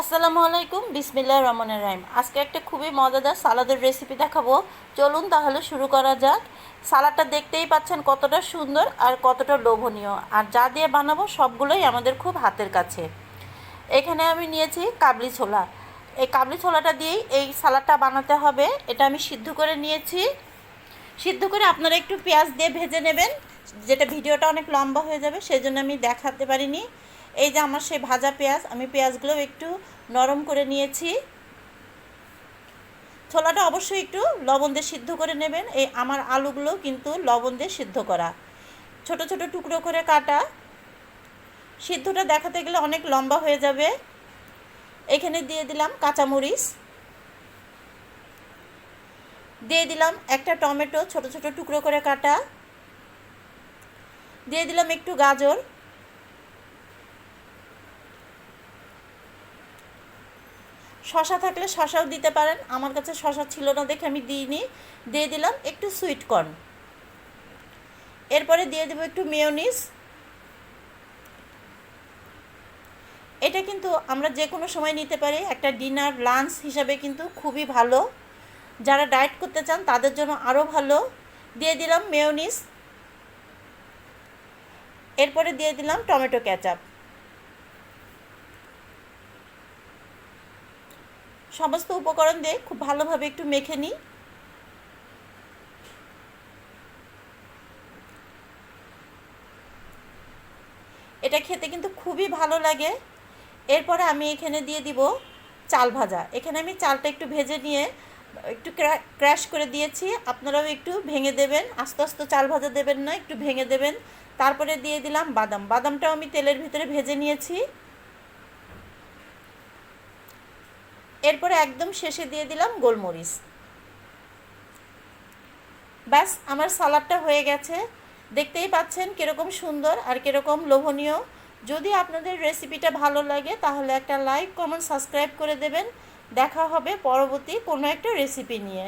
আসসালামু আলাইকুম বিসমিল্লাহ রহমানের রাহিম। আজকে একটা খুবই মজাদার সালাদের রেসিপি দেখাবো। চলুন তাহলে শুরু করা যাক। সালাদটা দেখতেই পাচ্ছেন কতটা সুন্দর আর কতটা লোভনীয়। আর যা দিয়ে বানাবো সবগুলোই আমাদের খুব হাতের কাছে। এখানে আমি নিয়েছি কাবলি ছোলা। এই কাবলি ছোলাটা দিয়েই এই সালাদটা বানাতে হবে। এটা আমি সিদ্ধ করে নিয়েছি। সিদ্ধ করে আপনারা একটু পেঁয়াজ দিয়ে ভেজে নেবেন। যেটা ভিডিওটা অনেক লম্বা হয়ে যাবে সেই জন্য আমি দেখাতে পারিনি। এই যে আমার সেই ভাজা পেঁয়াজ, আমি পেঁয়াজগুলো একটু নরম করে নিয়েছি। ছোলাটা অবশ্যই একটু লবণ দিয়ে সিদ্ধ করে নেবেন। এই আমার আলুগুলো কিন্তু লবণ দিয়ে সিদ্ধ করা। ছোট ছোট টুকরো করে কাটা। সিদ্ধটা দেখাতে গেলে অনেক লম্বা হয়ে যাবে। এখানে দিয়ে দিলাম কাঁচামরিচ। দিয়ে দিলাম একটা টমেটো, ছোট ছোট টুকরো করে কাটা। দিয়ে দিলাম একটু গাজর। শশা থাকলে শশাও দিতে পারেন। আমার কাছে শশা ছিল না দেখে আমি দিইনি। দিয়ে দিলাম একটু সুইট কর্ন এরপরে দিয়ে দেবো একটু মেয়োনিজ এটা কিন্তু আমরা যে কোনো সময় নিতে পারি। একটা ডিনার লাঞ্চ হিসাবে কিন্তু খুবই ভালো। যারা ডায়েট করতে চান তাদের জন্য আরও ভালো। দিয়ে দিলাম মেয়োনিজ এরপরে দিয়ে দিলাম টমেটো ক্যাচাপ সমস্ত উপকরণ দিয়ে খুব ভালোভাবে একটু মেখে নিই। এটা খেতে কিন্তু খুবই ভালো লাগে। এরপরে আমি এখানে দিয়ে দিব চাল ভাজা। এখানে আমি চালটা একটু ভেজে নিয়ে একটু ক্র্যাশ করে দিয়েছি। আপনারাও একটু ভেঙে দেবেন। আস্তে আস্তে চাল ভাজা দেবেন না, একটু ভেঙে দেবেন। তারপরে দিয়ে দিলাম বাদাম। বাদামটাও আমি তেলের ভিতরে ভেজে নিয়েছি। এরপরে একদম শেষে দিয়ে দিলাম গোলমরিচ। ব্যাস, আমার সালাডটা হয়ে গেছে। দেখতেই পাচ্ছেন কীরকম সুন্দর আর কীরকম লোভনীয়। যদি আপনাদের রেসিপিটা ভালো লাগে, তাহলে একটা লাইক, কমেন্ট, সাবস্ক্রাইব করে দেবেন। দেখা হবে পরবর্তী কোনো একটা রেসিপি নিয়ে।